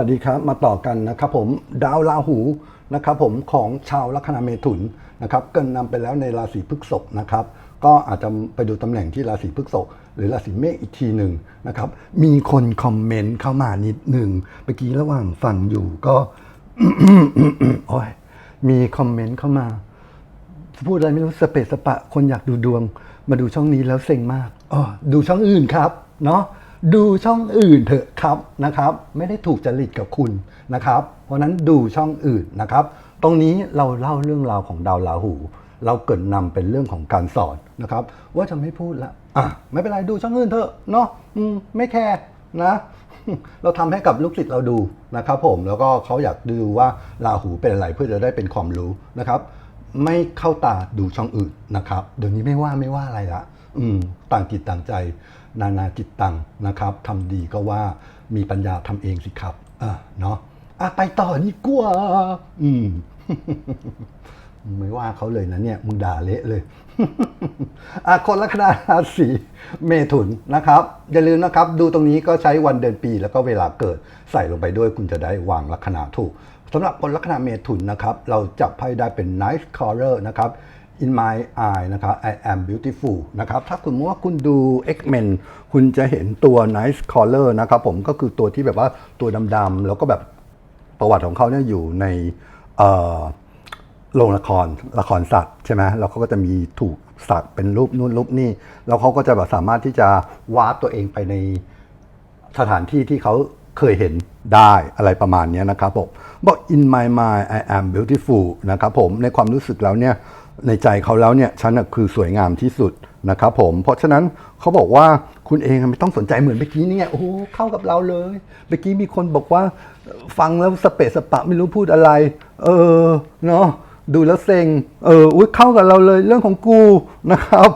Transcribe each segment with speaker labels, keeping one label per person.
Speaker 1: สวัสดีครับมาต่อกันนะครับผมดาวราหูนะครับผมของชาวลัคนาเมถุนนะครับเกินนำไปแล้วในราศีพฤษภนะครับก็อาจจะไปดูตำแหน่งที่ราศีพฤษภหรือราศีเมษอีกทีหนึ่งนะครับมีคนคอมเมนต์เข้ามานิดหนึ่งเมื่อกี้ระหว่างฟังอยู่ก็โอ้ยมีคอมเมนต์เข้ามา พูดอะไรไม่รู้สเปซสปะ คนอยากดูดวง มาดูช่องนี้แล้วเซ็งมากอ๋อดูช่องอื่นครับเนาะ ดูช่องอื่นเถอะครับนะครับ ไม่ได้ถูกจริตกับคุณนะครับ เพราะนั้นดูช่องอื่นนะครับ ตรงนี้เราเล่าเรื่องราวของดาวราหู เราเกิดนำเป็นเรื่องของการสอนนะครับ ว่าจะไม่พูดละอะไม่เป็นไรดูช่องอื่นเถอะเนาะอืมไม่แคร์นะเราทำให้กับลูกศิษย์เราดูนะครับผมแล้วก็เขาอยากดูว่าราหูเป็นอะไรเพื่อจะได้เป็นความรู้นะครับ ไม่เข้าตาดูช่องอื่นนะครับเดี๋ยวนี้ไม่ว่าไม่ว่าอะไรละ ต่างจิตต่างใจ นานาจิตตังนะครับทำดีก็ว่ามีปัญญาทำเองสิครับอะเนาะอะไปต่อนี่กว่าอืมไม่ว่าเขาเลยนะเนี่ยมึงด่าเละเลยอะคนลัคนาราศีเมถุนนะครับ อย่าลืมนะครับ ดูตรงนี้ก็ใช้วันเดือนปีแล้วก็เวลาเกิดใส่ลงไปด้วยคุณจะได้วางลัคนาถูกสำหรับคนลัคนาเมถุนนะครับ เราจับไพ่ได้เป็น nice color นะครับ in my eye นะครับ I am beautiful นะครับ ถ้าคุณว่าคุณดู X-Men คุณจะเห็นตัว nice color นะครับผมก็คือตัวที่แบบว่าตัวดำๆแล้วก็แบบประวัติของเขาเนี่ยอยู่ในโรงละครละครสัตว์ใช่ไหมแล้วเขาก็จะมีถูกสักเป็นรูปนู่นรูปนี่แล้วเขาก็จะแบบสามารถที่จะวาร์ปตัวเองไปในสถานที่ที่เขาเคยเห็นได้อะไรประมาณนี้นะครับผมบอก in my mind I am beautiful นะครับผมในความรู้สึกแล้วเนี่ย ในใจเขาแล้วเนี่ยฉันน่ะคือสวยงามที่สุดนะครับผม เพราะฉะนั้นเขาบอกว่าคุณเองไม่ต้องสนใจเหมือนเมื่อกี้นี่ไงโอ้โหเข้ากับเราเลยเมื่อกี้มีคนบอกว่าฟังแล้วสเปะสปะไม่รู้พูดอะไร เออเนาะดูแล้วเซ็งเอออุ้ยเข้ากับเราเลยเรื่องของกูนะครับ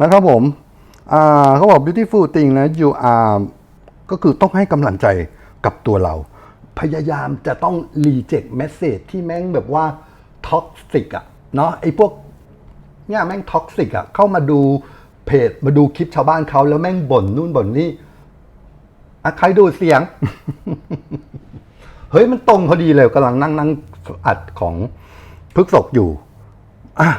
Speaker 1: นะครับผมอ่าเขาบอก beautiful thing นะ you are ก็คือต้องให้กำลังใจกับตัวเรา พยายามจะต้อง reject message ที่แม่งแบบว่า toxic อะ เนาะไอ้พวกเนี่ยแม่งท็อกซิกอะเข้ามาดูเพจมาดูคลิปชาวบ้านเขาแล้วแม่งบ่นนู่นบ่นนี่อะใครดูเสียง เฮ้ยมันตรงพอดีเลยกำลังนั่งนั่งอัดของพฤกษกอยู่อะ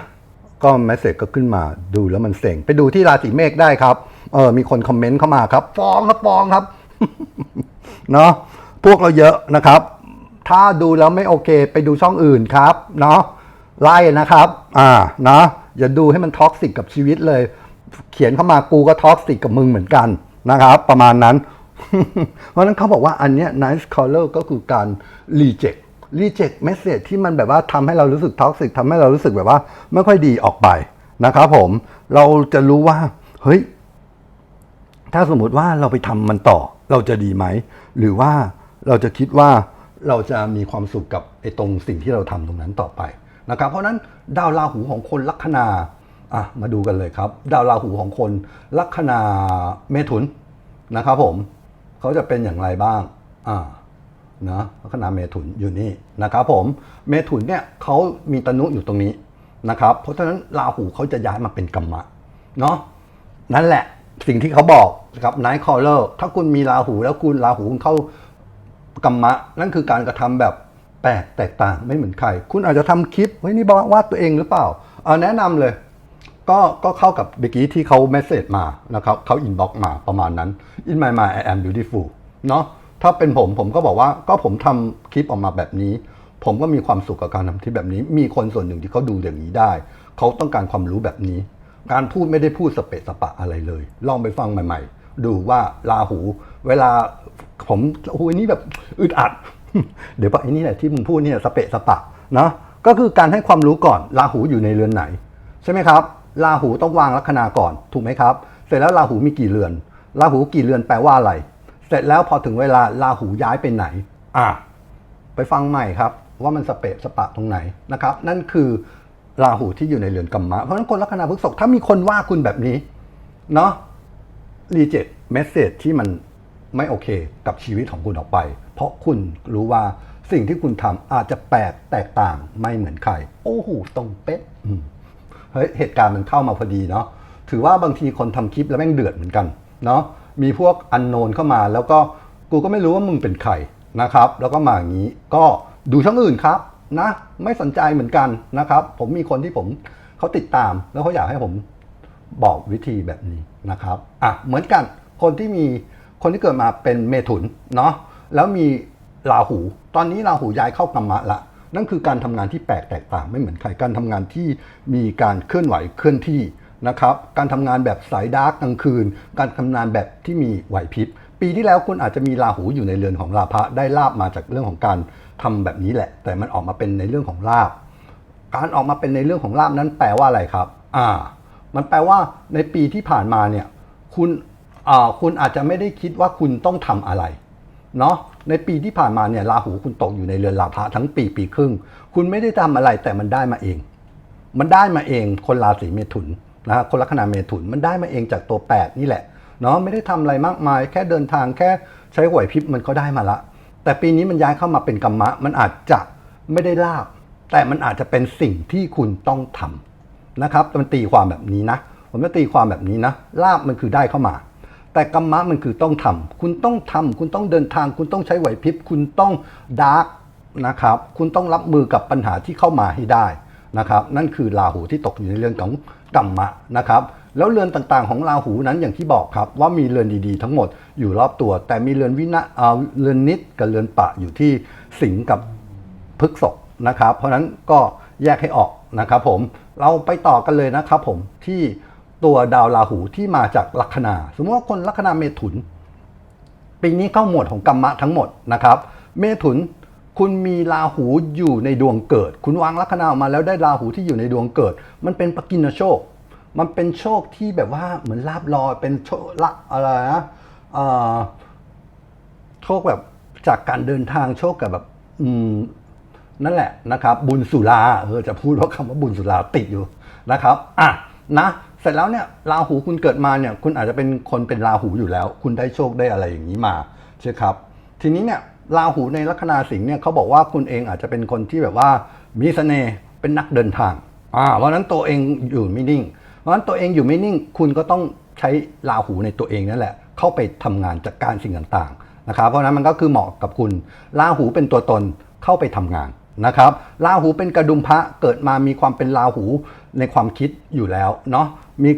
Speaker 1: ก็แมสเซจก็ขึ้นมาดูแล้วมันเซ็งไปดูที่ราศีเมษได้ครับ เออ มีคนคอมเมนต์เข้ามาครับ ฟ้องครับฟ้องครับ เนาะพวกเราเยอะนะครับ ถ้าดูแล้วไม่โอเค ไปดูช่องอื่นครับ เนาะ ไล่นะครับ อ่าเนาะอย่าดูให้มันท็อกซิกกับชีวิตเลย เขียนเข้ามากูก็ท็อกซิกกับมึงเหมือนกันนะครับ ประมาณนั้น เพราะฉะนั้นเขาบอกว่าอันเนี้ย nice color ก็คือการ reject reject message ที่มันแบบว่าทำให้เรารู้สึกท็อกซิกทำให้เรารู้สึกแบบว่า ไม่ค่อยดีออกไปนะครับผม เราจะรู้ว่า เฮ้ย ถ้าสมมุติว่าเราไปทำมันต่อ เราจะดีไหม หรือว่าเราจะคิดว่าเราจะมีความสุขกับไอ้ตรงสิ่งที่เราทำตรงนั้นต่อไป นะครับเพราะนั้นดาวราหูของคนลัคนาอะมาดูกันเลยครับ ดาวราหูของคนลัคนาเมถุนนะครับผมเขาจะเป็นอย่างไรบ้างอ่านะลัคนาเมถุนอยู่นี่นะครับผมเมถุนเนี่ยเขามีตนุอยู่ตรงนี้นะครับเพราะฉะนั้นราหูเขาจะย้ายมาเป็นกรรมะเนาะนั่นแหละสิ่งที่เขาบอกนะครับไนท์คอเลอร์ถ้าคุณมีราหูแล้วคุณราหูคุณเข้ากรรมะ นั่นคือการกระทำแบบ แปลกแตกต่างไม่เหมือนใคร คุณอาจจะทำคลิปเฮ้ยนี่วาดตัวเองหรือเปล่า เอาแนะนำเลย ก็ก็เข้ากับเมื่อกี้ที่เขาเมสเซจมานะครับเขาอินบ็อกมาประมาณนั้น in my mind I am beautiful เนาะถ้าเป็นผมผมก็บอกว่าก็ผมทำคลิปออกมาแบบนี้ ผมก็มีความสุขกับการทำคลิปแบบนี้ มีคนส่วนหนึ่งที่เขาดูอย่างนี้ได้ เขาต้องการความรู้แบบนี้ การพูดไม่ได้พูดสเปะสปะอะไรเลย ลองไปฟังใหม่ ๆ ดูว่าราหู เวลาผมโอ้โหอันนี้แบบอึดอัด เดี๋ยวปะไอ้นี่แหละที่มึงพูดเนี่ยสเปะสปะเนาะก็คือการให้ความรู้ก่อนราหูอยู่ในเรือนไหน ใช่ไหมครับราหูต้องวางลัคนาก่อนถูกไหมครับ เสร็จแล้วราหูมีกี่เรือนราหูกี่เรือนแปลว่าอะไร เสร็จแล้วพอถึงเวลาราหูย้ายไปไหน อะไปฟังใหม่ครับ ว่ามันสเปะสปะตรงไหนนะครับ นั่นคือราหูที่อยู่ในเรือนกรรมะเพราะฉะนั้นคนลัคนาพฤษภถ้ามีคนว่าคุณแบบนี้เนาะรีเจ็ตเมสเซจที่มัน ไม่โอเคกับชีวิตของคุณออกไป เพราะคุณรู้ว่าสิ่งที่คุณทำอาจจะแปลกแตกต่างไม่เหมือนใคร โอ้โหตรงเป๊ะเฮ้ยเหตุการณ์มันเข้ามาพอดีเนาะถือว่าบางทีคนทำคลิปแล้วแม่งเดือดเหมือนกันเนาะมีพวกอันโนนเข้ามา แล้วก็กูก็ไม่รู้ว่ามึงเป็นใครนะครับ แล้วก็มาอย่างนี้ก็ดูช่องอื่นครับนะไม่สนใจเหมือนกันนะครับ ผมมีคนที่ผมเขาติดตาม แล้วเขาอยากให้ผมบอกวิธีแบบนี้นะครับอะเหมือนกันคนที่มี คนที่เกิดมาเป็นเมถุนเนาะแล้วมีราหู ตอนนี้ราหูย้ายเข้ากรรมะละ นั่นคือการทำงานที่แปลกแตกต่างไม่เหมือนใครการทำงานที่มีการเคลื่อนไหวเคลื่อนที่นะครับการทำงานแบบสายดาร์กกลางคืน การทำงานแบบที่มีไหวพริบปีที่แล้วคุณอาจจะมีราหูอยู่ในเรือนของราพะได้ลาบมาจากเรื่องของการทำแบบนี้แหละ แต่มันออกมาเป็นในเรื่องของลาบการออกมาเป็นในเรื่องของลาบนั้นแปลว่าอะไรครับ อ่า มันแปลว่าในปีที่ผ่านมาเนี่ย คุณ คุณอาจจะไม่ได้คิดว่าคุณต้องทำอะไรเนาะในปีที่ผ่านมาเนี่ยราหูคุณตกอยู่ในเรือนราพะทั้งปีปีครึ่ง คุณไม่ได้ทำอะไรแต่มันได้มาเอง มันได้มาเองคนราศีเมถุนนะฮะคนลัคนาเมถุนมันได้มาเองจากตัวแปดนี่แหละเนาะไม่ได้ทำอะไรมากมาย แค่เดินทางแค่ใช้ไหวพริบมันก็ได้มาละ แต่ปีนี้มันย้ายเข้ามาเป็นกรรมะ มันอาจจะไม่ได้ลาบ แต่มันอาจจะเป็นสิ่งที่คุณต้องทำนะครับมันตีความแบบนี้นะ ผมจะตีความแบบนี้นะลาบมันคือได้เข้ามา แต่กรรมะมันคือต้องทำคุณต้องทำคุณต้องเดินทาง คุณต้องใช้ไหวพริบ คุณต้องดาร์กนะครับ คุณต้องรับมือกับปัญหาที่เข้ามาให้ได้นะครับ นั่นคือราหูที่ตกอยู่ในเรื่องของกรรมะนะครับ แล้วเรือนต่างๆของราหูนั้นอย่างที่บอกครับ ว่ามีเรือนดีๆทั้งหมดอยู่รอบตัว แต่มีเรือนวินะเอ่อเรือนนิดกับเรือนปะอยู่ที่สิงกับพฤกษกนะครับ เพราะฉะนั้นก็แยกให้ออกนะครับผม เราไปต่อกันเลยนะครับผมที่ ตัวดาวราหูที่มาจากลัคนา สมมติว่าคนลัคนาเมถุน ปีนี้เข้าหมวดของกรรมะทั้งหมดนะครับ เมถุนคุณมีราหูอยู่ในดวงเกิด คุณวางลัคนาออกมาแล้วได้ราหูที่อยู่ในดวงเกิด มันเป็นปกินโชค มันเป็นโชคที่แบบว่าเหมือนลาบลอยเป็นโชคละอะไรนะโชคแบบจากการเดินทางโชคกับแบบอืมนั่นแหละนะครับ บุญสุราเออจะพูดว่าคำว่าบุญสุราติดอยู่นะครับ อะนะ เสร็จแล้วเนี่ยราหูคุณเกิดมาเนี่ยคุณอาจจะเป็นคนเป็นราหูอยู่แล้ว คุณได้โชคได้อะไรอย่างนี้มาใช่ครับ ทีนี้เนี่ยราหูในลัคนาสิงห์เนี่ยเขาบอกว่าคุณเองอาจจะเป็นคนที่แบบว่ามีเสน่ห์เป็นนักเดินทางอ่าเพราะฉะนั้นตัวเองอยู่ไม่นิ่ง เพราะฉะนั้นตัวเองอยู่ไม่นิ่ง คุณก็ต้องใช้ราหูในตัวเองนั่นแหละ เข้าไปทำงานจัดการสิ่งต่างๆนะครับเพราะฉะนั้นมันก็คือเหมาะกับคุณราหูเป็นตัวตนเข้าไปทำงานนะครับราหูเป็นกระดุมพระเกิดมามีความเป็นราหูในความคิดอยู่แล้วเนาะ มี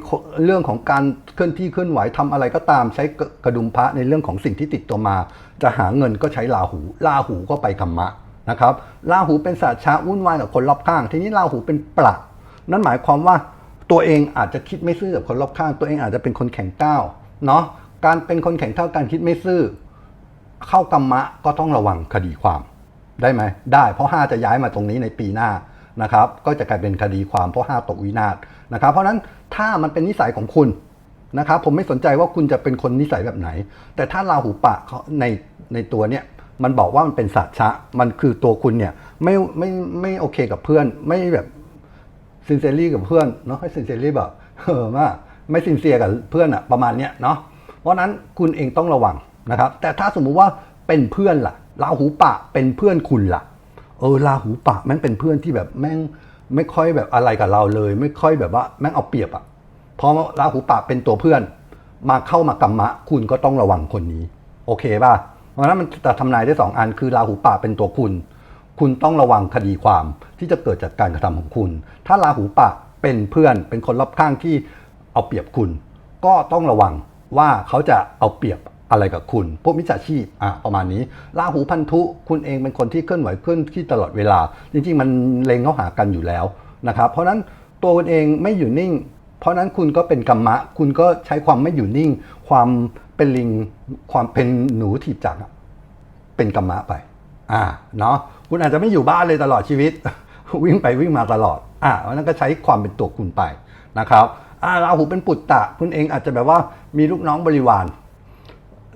Speaker 1: เรื่องของการเคลื่อนที่เคลื่อนไหวทำอะไรก็ตามใช้กระดุมพระในเรื่องของสิ่งที่ติดตัวมา จะหาเงินก็ใช้ราหูราหูก็ไปกรรมะนะครับราหูเป็นศาสตร์ช้าวุ่นวายกับคนรอบข้าง ทีนี้ราหูเป็นปลักนั่นหมายความว่าตัวเองอาจจะคิดไม่ซื่อกับคนรอบข้าง ตัวเองอาจจะเป็นคนแข็งก้าวเนาะการเป็นคนแข็งเท่าการคิดไม่ซื่อ เข้ากรรมะก็ต้องระวังคดีความได้ไหมได้เพราะ5จะย้ายมาตรงนี้ในปีหน้านะครับ ก็จะกลายเป็นคดีความเพราะ5ตกวินาศ นะครับเพราะนั้นถ้ามันเป็นนิสัยของคุณนะครับผมไม่สนใจว่าคุณจะเป็นคนนิสัยแบบไหน แต่ถ้าราหูปะในในตัวเนี้ยมันบอกว่ามันเป็นสัจชะ มันคือตัวคุณเนี่ยไม่ไม่ไม่โอเคกับเพื่อน ไม่แบบซินเซรี่กับเพื่อนเนาะให้ซินเซรี่แบบเออมาไม่ซินเซียกับเพื่อนอะประมาณเนี้ยเนาะเพราะฉะนั้นคุณเองต้องระวังนะครับ แต่ถ้าสมมุติว่าเป็นเพื่อนล่ะราหูปะเป็นเพื่อนคุณล่ะ เออราหูปะแม่งเป็นเพื่อนที่แบบแม่ง ไม่ค่อยแบบอะไรกับเราเลย ไม่ค่อยแบบว่าแม่งเอาเปรียบอะเพราะราหูปะเป็นตัวเพื่อน มาเข้ามากรรมะ คุณก็ต้องระวังคนนี้ โอเคป่ะเพราะนั้นมันจะทำนายได้สองอันคือราหูปะเป็นตัวคุณ คุณต้องระวังคดีความที่จะเกิดจากการกระทำของคุณ ถ้าราหูปะเป็นเพื่อน เป็นคนรอบข้างที่เอาเปรียบคุณ ก็ต้องระวังว่าเขาจะเอาเปรียบ อะไรกับคุณ พวกมิจฉาชีพอะประมาณนี้ราหูพันธุคุณเองเป็นคนที่เคลื่อนไหวเคลื่อนที่ตลอดเวลา จริงๆ มันเลงเข้าหากันอยู่แล้วนะครับ เพราะนั้นตัวคุณเองไม่อยู่นิ่ง เพราะนั้นคุณก็เป็นกรรมะ คุณก็ใช้ความไม่อยู่นิ่ง ความเป็นลิงความเป็นหนูถีบจักรเป็นกรรมะไป อ่าเนาะคุณอาจจะไม่อยู่บ้านเลยตลอดชีวิต วิ่งไปวิ่งมาตลอด อ่าเพราะฉะนั้นก็ใช้ความเป็นตัวคุณไปนะครับอ่าราหูเป็นปุตตะ คุณเองอาจจะแบบว่ามีลูกน้องบริวาร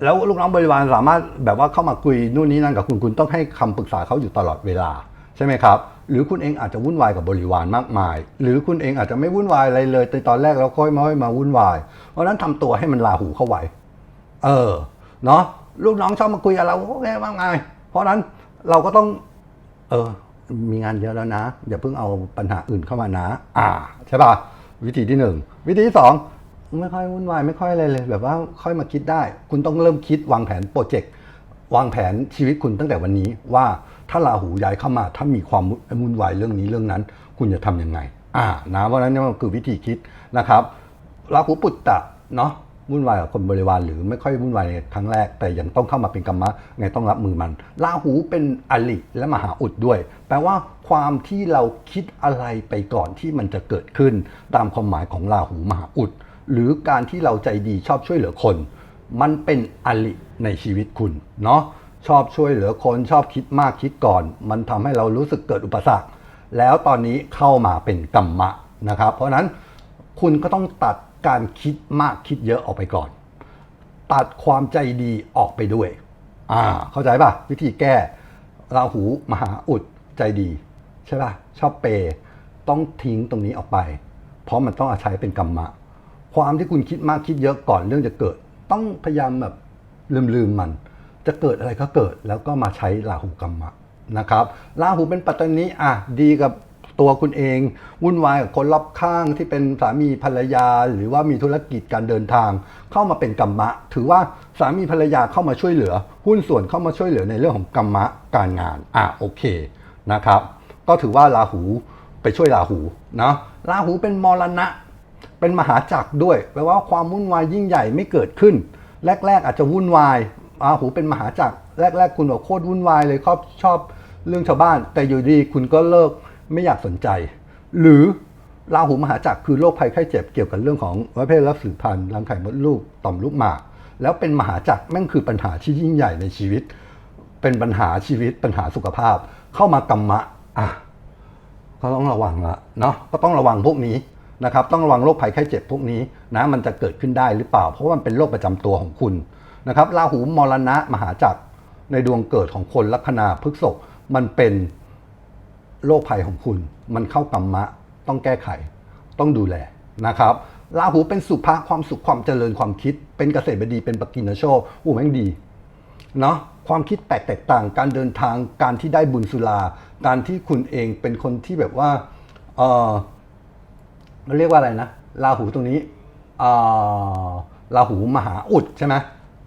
Speaker 1: แล้วลูกน้องบริวารสามารถแบบว่าเข้ามาคุยนู่นนี่นั่นกับคุณคุณต้องให้คำปรึกษาเขาอยู่ตลอดเวลาใช่ไหมครับ หรือคุณเองอาจจะวุ่นวายกับบริวารมากมาย หรือคุณเองอาจจะไม่วุ่นวายอะไรเลยในตอนแรกแล้วค่อยมาค่อยมาวุ่นวาย เพราะนั้นทำตัวให้มันราหูเข้าไว้ เออเนาะลูกน้องชอบมาคุยกับเราโอเคว่าไงเพราะฉะนั้นเราก็ต้อง เออ มีงานเยอะแล้วนะอย่าเพิ่งเอาปัญหาอื่นเข้ามานะ อ่าใช่ป่ะวิธีที่หนึ่งวิธีที่สอง ไม่ค่อยวุ่นวายไม่ค่อยอะไรเลย แบบว่าค่อยมาคิดได้ คุณต้องเริ่มคิดวางแผนโปรเจกต์วางแผนชีวิตคุณตั้งแต่วันนี้ว่าถ้าราหูย้ายเข้ามา ถ้ามีความวุ่นวายเรื่องนี้เรื่องนั้น คุณจะทำยังไง อ่านะเพราะนั้นนี่มันคือวิธีคิดนะครับราหูปุตตะเนาะวุ่นวายกับคนบริวารหรือไม่ค่อยวุ่นวายในครั้งแรก แต่ยังต้องเข้ามาเป็นกรรมะไงต้องรับมือมันราหูเป็นอลิและมหาอุดด้วย แปลว่าความที่เราคิดอะไรไปก่อนที่มันจะเกิดขึ้น ตามความหมายของราหูมหาอุด หรือการที่เราใจดีชอบช่วยเหลือคน มันเป็นอลิในชีวิตคุณเนาะชอบช่วยเหลือคนชอบคิดมากคิดก่อน มันทำให้เรารู้สึกเกิดอุปสรรค แล้วตอนนี้เข้ามาเป็นกรรมะนะครับ เพราะฉะนั้นคุณก็ต้องตัดการคิดมากคิดเยอะออกไปก่อน ตัดความใจดีออกไปด้วยอ่าเข้าใจป่ะ วิธีแก้ราหูมหาอุดใจดี ใช่ป่ะ ชอบเปย์ต้องทิ้งตรงนี้ออกไป เพราะมันต้องอาศัยเป็นกรรมะ ความที่คุณคิดมากคิดเยอะก่อนเรื่องจะเกิด ต้องพยายามแบบลืมๆมัน จะเกิดอะไรก็เกิดแล้วก็มาใช้ราหูกรรมะนะครับราหูเป็นปัตตานีอะดีกับตัวคุณเอง วุ่นวายกับคนรอบข้างที่เป็นสามีภรรยา หรือว่ามีธุรกิจการเดินทาง เข้ามาเป็นกรรมะ ถือว่าสามีภรรยาเข้ามาช่วยเหลือ หุ้นส่วนเข้ามาช่วยเหลือในเรื่องของกรรมะการงานอะโอเคนะครับ ก็ถือว่าราหูไปช่วยราหูเนาะราหูเป็นมรณะ เป็นมหาจักรด้วยแปลว่าความวุ่นวายยิ่งใหญ่ไม่เกิดขึ้น แรก ๆ อาจจะวุ่นวายราหูเป็นมหาจักรแรก ๆ คุณบอกโคตรวุ่นวายเลยชอบชอบเรื่องชาวบ้าน แต่อยู่ดีคุณก็เลิกไม่อยากสนใจ หรือราหูมหาจักรคือโรคภัยไข้เจ็บเกี่ยวกับเรื่องของประเภทรับสืบพันธุ์รังไข่มดลูกต่อมลูกหมาก แล้วเป็นมหาจักรแม่งคือปัญหาที่ยิ่งใหญ่ในชีวิต เป็นปัญหาชีวิตปัญหาสุขภาพ เข้ามากรรมะอะก็ต้องระวังละเนาะก็ต้องระวังพวกนี้ นะครับต้องระวังโรคภัยไข้เจ็บพวกนี้นะมันจะเกิดขึ้นได้หรือเปล่า เพราะว่ามันเป็นโรคประจำตัวของคุณนะครับราหูมรณะมหาจักรในดวงเกิดของคนลัคนาพฤกษภมันเป็นโรคภัยของคุณ มันเข้ากรรมะ ต้องแก้ไข ต้องดูแลนะครับราหูเป็นสุภาความสุขความเจริญความคิด เป็นเกษตรบดีเป็นปกินโชคอู้แม่งดีเนาะความคิดแปลกแตกต่างการเดินทางการที่ได้บุญสุราการที่คุณเองเป็นคนที่แบบว่าเออ เรียกว่าอะไรนะราหูตรงนี้ราหูมหาอุดใช่ไหม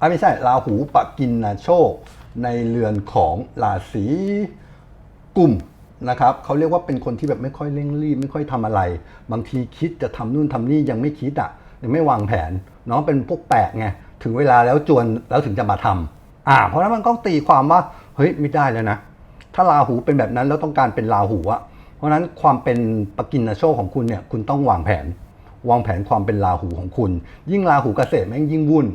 Speaker 1: ไม่ใช่ราหูปะกินนาโชค ในเรือนของราศีกุมนะครับเขาเรียกว่าเป็นคนที่แบบไม่ค่อยเร่งรีบ ไม่ค่อยทำอะไร บางทีคิดจะทำนู่นทำนี่ยังไม่คิดอะยังไม่วางแผนเนาะเป็นพวกแปลกไงถึงเวลาแล้วจวนแล้วถึงจะมาทำอ่า เพราะนั้นมันก็ตีความว่าเฮ้ยไม่ได้แล้วนะ ถ้าราหูเป็นแบบนั้นแล้วต้องการเป็นราหูอะ ราะฉะนั้นความเป็นปกินนาโชคของคุณเนี่ยคุณต้องวางแผน วางแผนความเป็นราหูของคุณ ยิ่งราหูเกษตรแม่งยิ่งวุ่น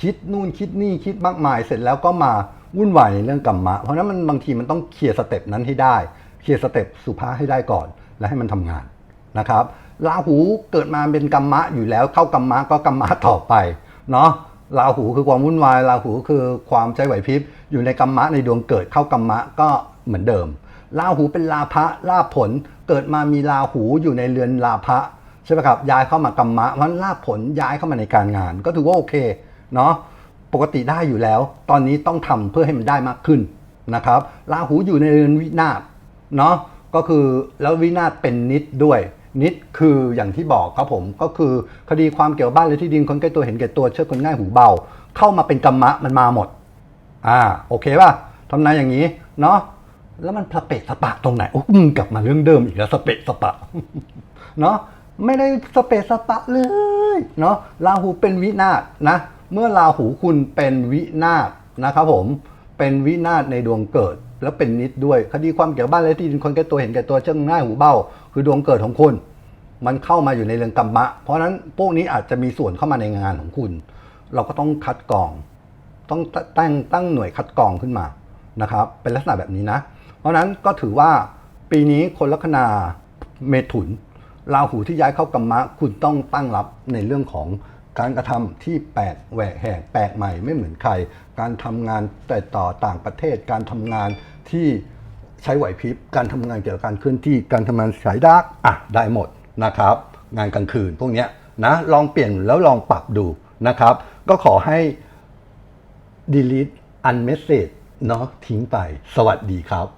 Speaker 1: คิดนู่นคิดนี่คิดมากมาย เสร็จแล้วก็มาวุ่นวายในเรื่องกรรมะ เพราะนั้นมันบางทีมันต้องเคลียร์สเต็ปนั้นให้ได้เคลียร์สเต็ปสุภาให้ได้ก่อน แล้วให้มันทำงานนะครับราหูเกิดมาเป็นกรรมะอยู่แล้วเข้ากรรมะก็กรรมะต่อไปเนาะราหูคือความวุ่นวายราหูคือความใจไหวพริบอยู่ในกรรมะในดวงเกิดเข้ากรรมะก็เหมือนเดิม ราหูเป็นลาภะลาผล เกิดมามีราหูอยู่ในเรือนลาภะใช่ไหมครับย้ายเข้ามากรรมะเพราะฉะนั้นลาผลย้ายเข้ามาในการงาน ก็ถือว่าโอเคเนาะปกติได้อยู่แล้ว ตอนนี้ต้องทำเพื่อให้มันได้มากขึ้นนะครับราหูอยู่ในเรือนวินาศเนาะก็คือแล้ววินาศเป็นนิดด้วยนิดคืออย่างที่บอกครับผมก็คือคดีความเกี่ยวบ้านหรือที่ดินคนใกล้ตัวเห็นแก่ตัวเชื่อคนง่ายหูเบา เข้ามาเป็นกรรมะมันมาหมด อ่าโอเคป่ะทำนายอย่างนี้เนาะ แล้วมันสเปะสปะตรงไหนโอ้มึงกลับมาเรื่องเดิมอีกแล้วสเปะสปะเนาะไม่ได้สเปะสปะเลยเนาะราหูเป็นวินาศนะ เมื่อราหูคุณเป็นวินาศนะครับผมเป็นวินาศในดวงเกิด แล้วเป็นนิดด้วยคดีความเกี่ยวบ้านและที่ดินคนแก่ตัวเห็นแก่ตัวเชื่อง่ายหูเบ้า คือดวงเกิดของคุณ มันเข้ามาอยู่ในเรื่องกรรมะ เพราะนั้นพวกนี้อาจจะมีส่วนเข้ามาในงานของคุณ เราก็ต้องคัดกรอง ต้องตั้งตั้งหน่วยคัดกรองขึ้นมานะครับ เป็นลักษณะแบบนี้นะ ราะนั้นก็ถือว่าปีนี้คนลัคนาเมถุนราหูที่ย้ายเข้ากรรมะ คุณต้องตั้งรับในเรื่องของการกระทำที่แปลกแหวกแหกแปลกใหม่ไม่เหมือนใคร การทำงานแต่ต่อต่างประเทศ การทำงานที่ใช้ไหวพริบ การทำงานเกี่ยวกับการเคลื่อนที่การทำงานสายดาร์กอะได้หมดนะครับ งานกลางคืนพวกเนี้ยนะลองเปลี่ยนแล้วลองปรับดูนะครับ ก็ขอให้ delete unmessage เนาะทิ้งไป สวัสดีครับ